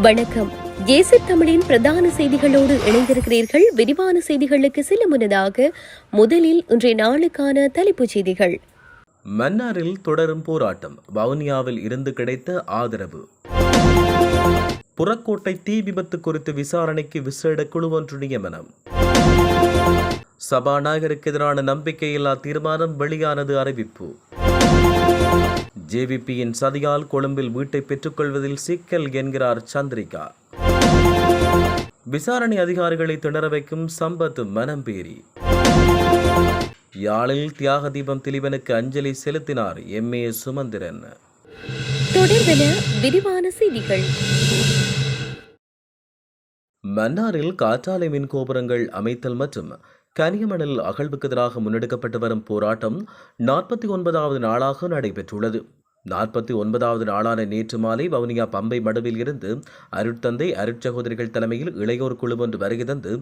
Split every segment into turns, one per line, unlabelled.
வணக்கம். ஏசி தமிழின் பிரதான செய்திகளோடு இணைந்திருக்கிறீர்கள். விரிவான செய்திகளுக்கு செல்ல முன்னதாக முதலில் இன்றைய நாளுக்கான தலைப்புச் செய்திகள்.
மன்னாரில் தொடரும் போராட்டம் வவுனியாவில் இருந்து கிடைத்த ஆதரவு. புறக்கோட்டை தீ விபத்து குறித்து விசாரணைக்கு விசேட குழு ஒன்று நியமனம். சபாநாயகருக்கு எதிரான நம்பிக்கையில்லா தீர்மானம் வெளியானது அறிவிப்பு. ஜேவிபியின் சதியால் கொழும்பில் வீட்டை பெற்றுக்கொள்வதில் சிக்கல் என்கிறார் சந்திரிகா. விசாரணை அதிகாரிகளை திணற வைக்கும் சம்பத் மனம்பேரி. யாழில் தியாக தீபம் திலீபனுக்கு அஞ்சலி செலுத்தினார் எம். ஏ. சுமந்திரன்.
தொடர்பென விரிவான செய்திகள்.
மன்னாரில் காற்றாலை மின் கோபுரங்கள் அமைத்தல் மற்றும் கனியமணல் அகழ்வுக்கு எதிராக முன்னெடுக்கப்பட்டு வரும் போராட்டம் நாற்பத்தி ஒன்பதாவது நாளாக நடைபெற்றுள்ளது. நாற்பத்தி ஒன்பதாவது நாளான நேற்று மாலை வவுனியா பம்பை மடுவில் இருந்து அருட்தந்தை அருட்சகோதரிகள் தலைமையில் இளையோர் குழு ஒன்று வருகை தந்து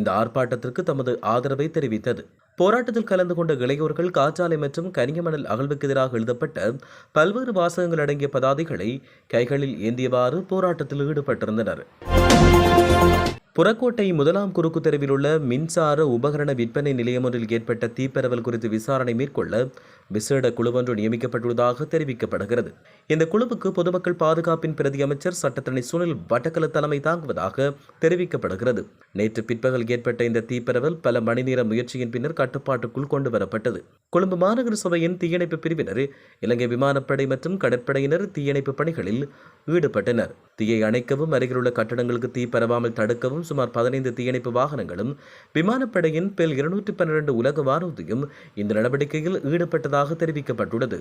இந்த ஆர்ப்பாட்டத்திற்கு தமது ஆதரவை தெரிவித்தது. போராட்டத்தில் கலந்து கொண்ட இளையோர்கள் காற்றாலை மற்றும் கனியமணல் அகழ்வுக்கு எதிராக எழுதப்பட்ட பல்வேறு வாசகங்கள் அடங்கிய பதாதைகளை கைகளில் ஏந்தியவாறு போராட்டத்தில் ஈடுபட்டிருந்தனர். புறக்கோட்டை முதலாம் குறுக்கு தெருவில் உள்ள மின்சார உபகரண விற்பனை நிலையம் ஒன்றில் ஏற்பட்ட தீப்பரவல் குறித்து விசாரணை மேற்கொள்ள விசேட குழுவொன்று நியமிக்கப்பட்டுள்ளதாக தெரிவிக்கப்படுகிறது. இந்த குழுவுக்கு பொதுமக்கள் பாதுகாப்பின் பிரதி அமைச்சர் சட்டத்தரணி சுனில் வட்டக்கல தலைமை தாங்குவதாக தெரிவிக்கப்படுகிறது. நேற்று பிற்பகல் ஏற்பட்ட இந்த தீப்பரவல் பல மணி நேர முயற்சியின் பின்னர் கட்டுப்பாட்டுக்குள் கொண்டு வரப்பட்டது கொழும்பு மாநகர சபையின் தீயணைப்பு பிரிவினர் இலங்கை விமானப்படை மற்றும் கடற்படையினர் தீயணைப்பு பணிகளில் ஈடுபட்டனர். தீயை அணைக்கவும் அருகிலுள்ள கட்டடங்களுக்கு தீ பரவாமல் தடுக்கவும் சுமார் பதினைந்து தீயணைப்பு வாகனங்களும் விமானப்படையின் பெல் இருநூற்றி பன்னிரண்டு உலக வானூர்தியும் இந்த நடவடிக்கையில் ஈடுபட்டதாக தெரிவிக்கப்பட்டுள்ளது.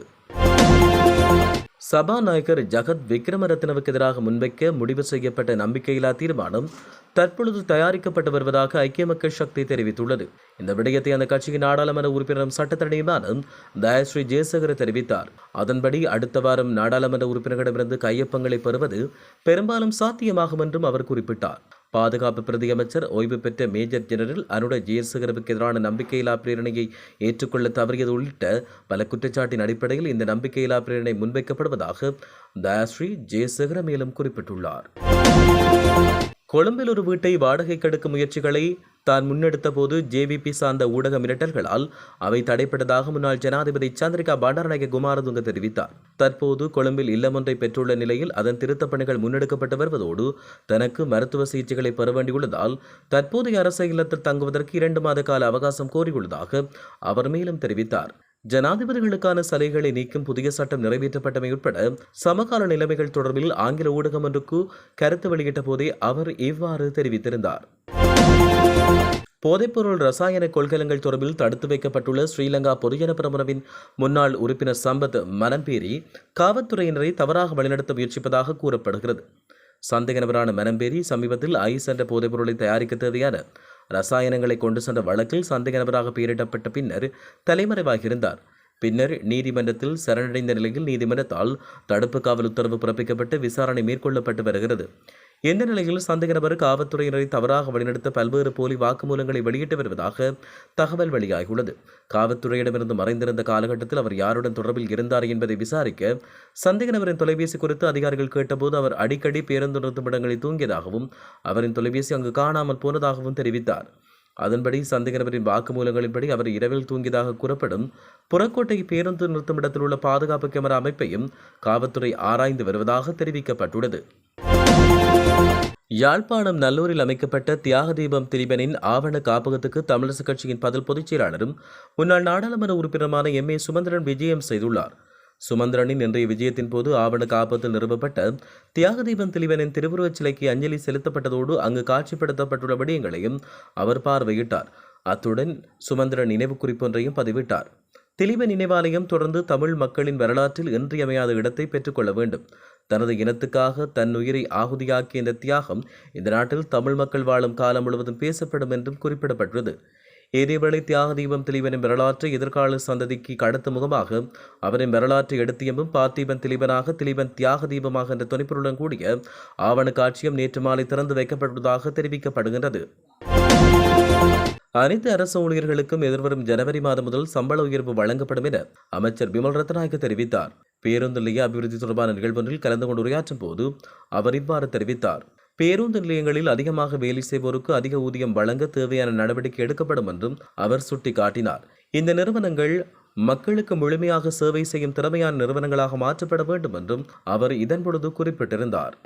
சபாநாயகர் ஜகத் விக்ரமரத்னவுக்கு எதிராக முன்வைக்க முடிவு செய்யப்பட்ட நம்பிக்கையில்லா தீர்மானம் தற்பொழுது தயாரிக்கப்பட்டு வருவதாக ஐக்கிய மக்கள் சக்தி தெரிவித்துள்ளது. இந்த விடயத்தை அந்த கட்சியின் நாடாளுமன்ற உறுப்பினரும் சட்டத்தரணியுமான தயஸ்ரீ ஜெயசேகர தெரிவித்தார். அதன்படி அடுத்த வாரம் நாடாளுமன்ற உறுப்பினர்களிடமிருந்து கையொப்பங்களை பெறுவது பெரும்பாலும் சாத்தியமாகும் என்றும் அவர் குறிப்பிட்டார். பாதுகாப்பு பிரதியமைச்சர் ஓய்வு பெற்ற மேஜர் ஜெனரல் அருண ஜெயசேகரவுக்கு எதிரான நம்பிக்கையில்லா பிரேரணையை ஏற்றுக்கொள்ள தவறியது உள்ளிட்ட பல குற்றச்சாட்டின் அடிப்படையில் இந்த நம்பிக்கையில்லா பிரேரணை முன்வைக்கப்படுவதாக தயாஸ்ரீ ஜெயசேகர மேலும் குறிப்பிட்டுள்ளார். கொழும்பில் ஒரு வீட்டை வாடகைக்கு எடுக்கும் முயற்சிகளை தான் முன்னெடுத்த போது ஜேவிபி சார்ந்த ஊடக மிரட்டல்களால் அவை தடைப்பட்டதாக முன்னாள் ஜனாதிபதி சந்திரிகா பண்டாரநாயக குமாரதுங்க தெரிவித்தார். தற்போது கொழும்பில் இல்லம் ஒன்றை பெற்றுள்ள நிலையில் அதன் திருத்தப் பணிகள் முன்னெடுக்கப்பட்டு வருவதோடு தனக்கு மருத்துவ சிகிச்சைகளை பெற வேண்டியுள்ளதால் தற்போதைய அரச இல்லத்தில் தங்குவதற்கு இரண்டு மாத கால அவகாசம் கோரியுள்ளதாக அவர் மேலும் தெரிவித்தார். ஜனாதிபதிகளுக்கான சலுகைகளை நீக்கும் புதிய சட்டம் நிறைவேற்றப்பட்டமை உட்பட சமகால நிலைமைகள் தொடர்பில் ஆங்கில ஊடகம் ஒன்றுக்கு கருத்து வெளியிட்ட போதே அவர் இவ்வாறு தெரிவித்திருந்தார். போதைப்பொருள் ரசாயன கொள்கலங்கள் தொடர்பில் தடுத்து வைக்கப்பட்டுள்ள ஸ்ரீலங்கா பொதுஜன பிரமுனவின் முன்னாள் உறுப்பினர் சம்பத் மனம்பேரி காவல்துறையினரை தவறாக வழிநடத்த முயற்சிப்பதாக கூறப்படுகிறது. சந்தேக நபரான மனம்பேரி சமீபத்தில் ஐஸ் என்ற போதைப்பொருளை தயாரிக்க தேவையான ரசாயனங்களை கொண்டு சென்ற வழக்கில் சந்தேக நபராக பெயரிடப்பட்ட பின்னர் தலைமறைவாகியிருந்தார் பின்னர் நீதிமன்றத்தில் சரணடைந்த நிலையில் நீதிமன்றத்தால் தடுப்பு காவல் உத்தரவு பிறப்பிக்கப்பட்டு விசாரணை மேற்கொள்ளப்பட்டு வருகிறது. இந்த நிலையில் சந்தேக நபர் காவல்துறையினரை தவறாக வழிநடத்த பல்வேறு போலி வாக்குமூலங்களை வெளியிட்டு வருவதாக தகவல் வெளியாகியுள்ளது. காவல்துறையிடமிருந்து மறைந்திருந்த காலகட்டத்தில் அவர் யாருடன் தொடர்பில் இருந்தார் என்பதை விசாரிக்க சந்தேக நபரின் தொலைபேசி குறித்து அதிகாரிகள் கேட்டபோது அவர் அடிக்கடி பேருந்து நிறுத்துமிடங்களில் தூங்கியதாகவும் அவரின் தொலைபேசி அங்கு காணாமல் போனதாகவும் தெரிவித்தார். அதன்படி சந்தேக நபரின் வாக்குமூலங்களின்படி அவர் இரவில் தூங்கியதாக கூறப்படும் புறக்கோட்டை பேருந்து நிறுத்துமிடத்தில் உள்ள பாதுகாப்பு கேமரா அமைப்பையும் காவல்துறை ஆராய்ந்து வருவதாக தெரிவிக்கப்பட்டுள்ளது. யாழ்ப்பாணம் நல்லூரில் அமைக்கப்பட்ட தியாக தீபம் திரிபனின் ஆவண காப்பகத்துக்கு தமிழரசு கட்சியின் பதில் பொதுச் செயலாளரும் முன்னாள் நாடாளுமன்ற உறுப்பினருமான எம் ஏ சுமந்திரன் விஜயம் செய்துள்ளார். சுமந்திரனின் இன்றைய விஜயத்தின் போது ஆவண காப்பகத்தில் நிறுவப்பட்ட தியாக தீபம் திலீபனின் திருவுருவச் சிலைக்கு அஞ்சலி செலுத்தப்பட்டதோடு அங்கு காட்சிப்படுத்தப்பட்டுள்ள விடயங்களையும் அவர் பார்வையிட்டார். அத்துடன் சுமந்திரன் நினைவு குறிப்பொன்றையும் பதிவிட்டார். திலிப நினைவாலயம் தொடர்ந்து தமிழ் மக்களின் வரலாற்றில் இன்றியமையாத இடத்தை பெற்றுக்கொள்ள வேண்டும். தனது இனத்துக்காக தன் உயிரை ஆகுதியாக்கிய இந்த தியாகம் இந்த நாட்டில் தமிழ் மக்கள் வாழும் காலம் முழுவதும் பேசப்படும் என்றும் குறிப்பிடப்பட்டுள்ளது. இதேவேளை தியாக தீபம் திலீபனின் வரலாற்றை எதிர்கால சந்ததிக்கு கடத்த முகமாக அவரின் வரலாற்றை எடுத்தியமும் பார்த்தீபன் திலீபனாக திலீபன் தியாக தீபமாக என்ற துணைப்பொருளுடன் கூடிய ஆவண காட்சியம் நேற்று மாலை திறந்து வைக்கப்பட்டுள்ளதாக தெரிவிக்கப்படுகின்றது. அனைத்து அரசு ஊழியர்களுக்கும் எதிர்வரும் ஜனவரி மாதம் முதல் சம்பள உயர்வு வழங்கப்படும் என அமைச்சர் பிமல் ரத்நாயக்க தெரிவித்தார். பேருந்து நிலைய அபிவிருத்தி தொடர்பான நிகழ்வொன்றில் கலந்து கொண்டு உரையாற்றும் போது அவர் இவ்வாறு தெரிவித்தார். பேருந்து நிலையங்களில் அதிகமாக வேலை செய்வோருக்கு அதிக ஊதியம் வழங்க தேவையான நடவடிக்கை எடுக்கப்படும் என்றும் அவர் சுட்டிக்காட்டினார். இந்த நிறுவனங்கள் மக்களுக்கு முழுமையாக சேவை செய்யும் திறமையான நிறுவனங்களாக மாற்றப்பட வேண்டும் என்றும் அவர் இதன்பொழுது குறிப்பிட்டிருந்தார்.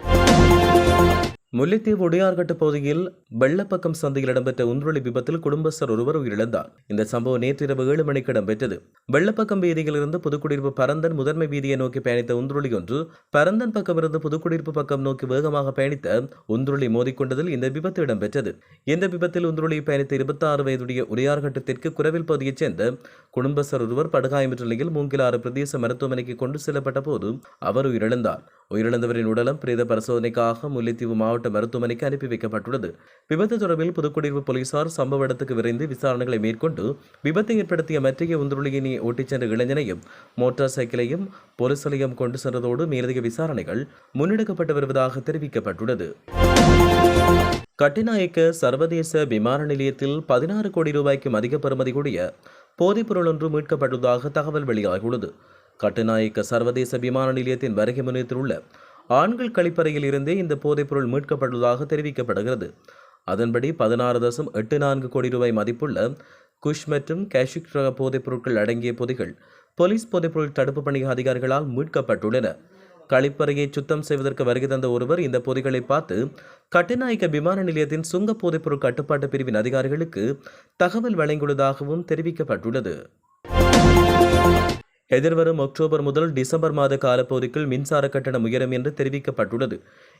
முல்லைத்தீவு உடையார்கட்டு பகுதியில் வெள்ளப்பக்கம் சந்தையில் இடம்பெற்ற உந்துருளி விபத்தில் குடும்பஸ்தர் ஒருவர் உயிரிழந்தார். இந்த சம்பவம் நேற்றிரவு ஏழு மணிக்கு இடம்பெற்றது. வெள்ளப்பக்கம் வீதியிலிருந்து புதுக்குடியிருப்பு பரந்தன் முதன்மை வீதியை நோக்கி பயணித்த உந்துருளி ஒன்று பரந்தன் பக்கமிருந்து புதுக்குடியிருப்பு பக்கம் நோக்கி வேகமாக பயணித்த உந்துருளி மோதிக்கொண்டதில் இந்த விபத்து இடம்பெற்றது. இந்த விபத்தில் உந்துருளியை பயணித்த இருபத்தி ஆறு வயதுடைய உடையார்கட்டு தெற்கு குரவில் பகுதியைச் சேர்ந்த குடும்பஸ்தர் ஒருவர் படுகாயமற்ற நிலையில் மூங்கிலாறு பிரதேச மருத்துவமனைக்கு கொண்டு செல்லப்பட்ட போது அவர் உயிரிழந்தார். உயிரிழந்தவரின் உடலம் பிரேத பரிசோதனைக்காக முல்லைத்தீவு மாவட்ட மாவட்ட மருத்துவமனைக்கு அனுப்பி வைக்கப்பட்டுள்ளது. விபத்து தொடர்பில் புதுக்குடியிருப்பு போலீசார் சம்பவ இடத்துக்கு விரைந்து விசாரணைகளை மேற்கொண்டு விபத்தை ஏற்படுத்திய மற்றைய உந்துருளியினை ஓட்டிச் சென்ற இளைஞனையும் மோட்டார் சைக்கிளையும் போலீஸ் நிலையம் கொண்டு சென்றதோடு மேலதிக விசாரணைகள் முன்னெடுக்கப்பட்டு வருவதாக தெரிவிக்கப்பட்டுள்ளது. கட்டிநாயக்க சர்வதேச விமான நிலையத்தில் பதினாறு கோடி ரூபாய்க்கும் அதிக பெறுமதி கூடிய போதைப்பொருள் ஒன்று மீட்கப்பட்டுள்ளதாக தகவல் வெளியாகியுள்ளது. கட்டுநாயக்க சர்வதேச விமான நிலையத்தின் வருகை முனையத்தில் உள்ள ஆண்கள் கழிப்பறையில் இருந்தே இந்த போதைப்பொருள் மீட்கப்பட்டுள்ளதாக தெரிவிக்கப்படுகிறது. அதன்படி பதினாறு தசம் எட்டு நான்கு கோடி ரூபாய் மதிப்புள்ள குஷ் மற்றும் கேஷிக் ரக போதைப்பொருட்கள் அடங்கிய பொதிகள் போலீஸ் போதைப்பொருள் தடுப்பு பணி அதிகாரிகளால் மீட்கப்பட்டுள்ளன. கழிப்பறையை சுத்தம் செய்வதற்கு வருகை தந்த ஒருவர் இந்த பொதிகளை பார்த்து கட்டுநாயக்க விமான நிலையத்தின் சுங்க போதைப்பொருள் கட்டுப்பாட்டு பிரிவின் அதிகாரிகளுக்கு தகவல் வழங்கியுள்ளதாகவும் தெரிவிக்கப்பட்டுள்ளது. எதிர்வரும் அக்டோபர் முதல் டிசம்பர் மாத காலப்பகுதிக்குள் மின்சார கட்டணம் உயரும் என்று தெரிவிக்கப்பட்டுள்ளது.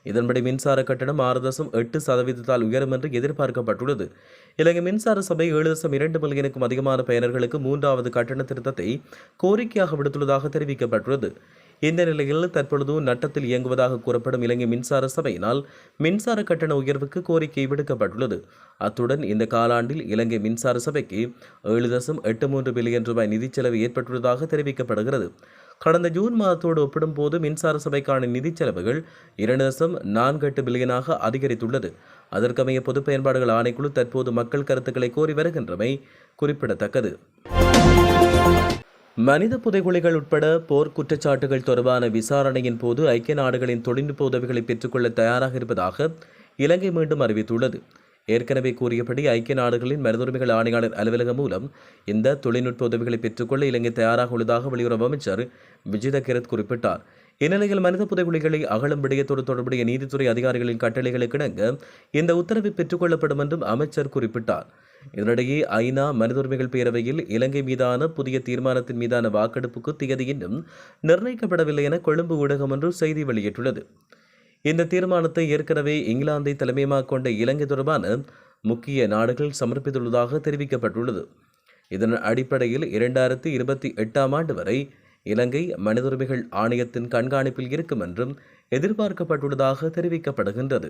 இதன்படி மின்சார கட்டணம் ஆறு தசம் எட்டு சதவீதத்தால் உயரும் என்று எதிர்பார்க்கப்பட்டுள்ளது. இலங்கை மின்சார சபை ஏழு தசம் இரண்டு மில்லியனுக்கும் அதிகமான பயனர்களுக்கு மூன்றாவது கட்டண திருத்தத்தை கோரிக்கையாக விடுத்துள்ளதாக தெரிவிக்கப்பட்டுள்ளது. இந்த நிலையில் தற்பொழுது நட்டத்தில் இயங்குவதாக கூறப்படும் இலங்கை மின்சார சபையினால் மின்சார கட்டண உயர்வுக்கு கோரிக்கை விடுக்கப்பட்டுள்ளது. அத்துடன் இந்த காலாண்டில் இலங்கை மின்சார சபைக்கு ஏழு தசம் எட்டு மூன்று பில்லியன் ரூபாய் நிதிச் செலவு ஏற்பட்டுள்ளதாக தெரிவிக்கப்படுகிறது. கடந்த ஜூன் மாதத்தோடு ஒப்பிடும்போது மின்சார சபைக்கான நிதிச் செலவுகள் இரண்டு தசம் நான்கு எட்டு பில்லியனாக அதிகரித்துள்ளது. அதற்கமைய பொது பயன்பாடுகள் ஆணைக்குழு தற்போது மக்கள் கருத்துக்களை கோரி வருகின்றமை குறிப்பிடத்தக்கது. மனித புதைகுலிகள் உட்பட போர் குற்றச்சாட்டுகள் தொடர்பான விசாரணையின் போது ஐக்கிய நாடுகளின் தொழில்நுட்ப உதவிகளை பெற்றுக்கொள்ள தயாராக இருப்பதாக இலங்கை மீண்டும் அறிவித்துள்ளது. ஏற்கனவே கூறியபடி ஐக்கிய நாடுகளின் மனிதுரிமைகள் ஆணையாளர் அலுவலகம் மூலம் இந்த தொழில்நுட்ப உதவிகளை பெற்றுக்கொள்ள இலங்கை தயாராக உள்ளதாக வெளியுறவு அமைச்சர் விஜித கிரத் குறிப்பிட்டார். இந்நிலையில் மனித புதைகுழிகளை அகலம் விடயத்தோடு தொடர்புடைய நீதித்துறை அதிகாரிகளின் கட்டளைகளுக்கு இணங்க இந்த உத்தரவு பெற்றுக்கொள்ளப்படும் என்றும் அமைச்சர் குறிப்பிட்டார். இதனிடையே ஐநா மனித உரிமைகள் பேரவையில் இலங்கை மீதான புதிய தீர்மானத்தின் மீதான வாக்கெடுப்புக்கு திகதி இன்னும் நிர்ணயிக்கப்படவில்லை என கொழும்பு ஊடகம் ஒன்று செய்தி வெளியிட்டுள்ளது. இந்த தீர்மானத்தை ஏற்கனவே இங்கிலாந்தை தலைமையமாக கொண்ட இலங்கை தொடர்பான முக்கிய நாடுகள் சமர்ப்பித்துள்ளதாக தெரிவிக்கப்பட்டுள்ளது. இதன் அடிப்படையில் இரண்டாயிரத்தி இருபத்தி எட்டாம் ஆண்டு வரை இலங்கை மனித உரிமைகள் ஆணையத்தின் கண்காணிப்பில் இருக்கும் என்றும் எதிர்பார்க்கப்பட்டுள்ளதாக தெரிவிக்கப்படுகின்றது.